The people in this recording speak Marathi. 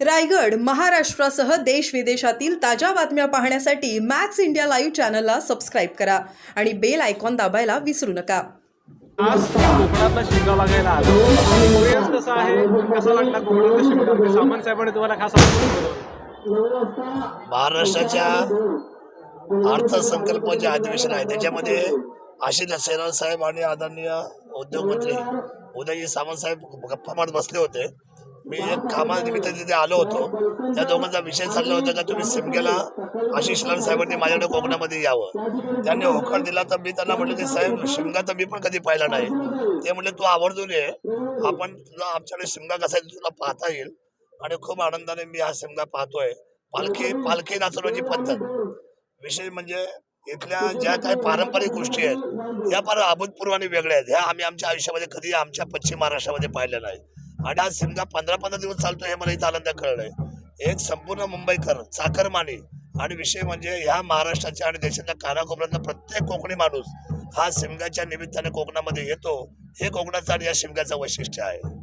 रायगड महाराष्ट्रासह देश विदेशातील ताज्या बातम्या पाहण्यासाठी मॅक्स इंडिया लाईव्ह चॅनलला सबस्क्राईब करा आणि बेल आयकॉन दाबायला विसरू नका. आज कोकणातला शिमगा बघायला आलो. एक्सपिरियन्स कसा आहे? कसा लागला कोकणातला शिमगा सामंत साहेबांनी तुम्हाला खास आमंत्रण बोलवलं. महाराष्ट्राच्या अर्थसंकल्प जे अधिवेशन आहे. त्याच्यामध्ये आशिष सेनार साहेब आणि आदरणीय उद्योगमंत्री उदयजी सामंत साहेब गप्पा मारत बसले होते. मी एक कामानिमित्त तिथे आलो होतो त्या दोघांचा विषय चालला होता का तुम्ही सिमकेला आशिष लाल साहेबांनी माझ्याकडे कोकणामध्ये यावं. त्यांनी होकार दिला तर मी त्यांना म्हटलं की साहेब शिमगा तर मी पण कधी पाहिला नाही. ते म्हटले तू आवर्जून ये. आपण तुला आमच्याकडे शिमगा कसा आहे तुला पाहता येईल. आणि खूप आनंदाने मी हा शिमगा पाहतोय. पालखी पालखी नाचवण्याची पद्धत. विशेष म्हणजे इथल्या ज्या काही पारंपरिक गोष्टी आहेत या फार अभूतपूर्वाने वेगळ्या आहेत. ह्या आम्ही आमच्या आयुष्यामध्ये कधी आमच्या पश्चिम महाराष्ट्रामध्ये पाहिल्या नाही आणि आज शिमगा पंधरा पंधरा दिवस चालतो हे मला इथं आनंद कळलंय. एक संपूर्ण मुंबईकर चाकरमानी आणि विषय म्हणजे ह्या महाराष्ट्राच्या आणि देशातल्या कानाकोपऱ्यातला प्रत्येक कोकणी माणूस हा शिमग्याच्या निमित्ताने कोकणामध्ये येतो. हे कोकणाचं आणि या शिमग्याचं वैशिष्ट्य आहे.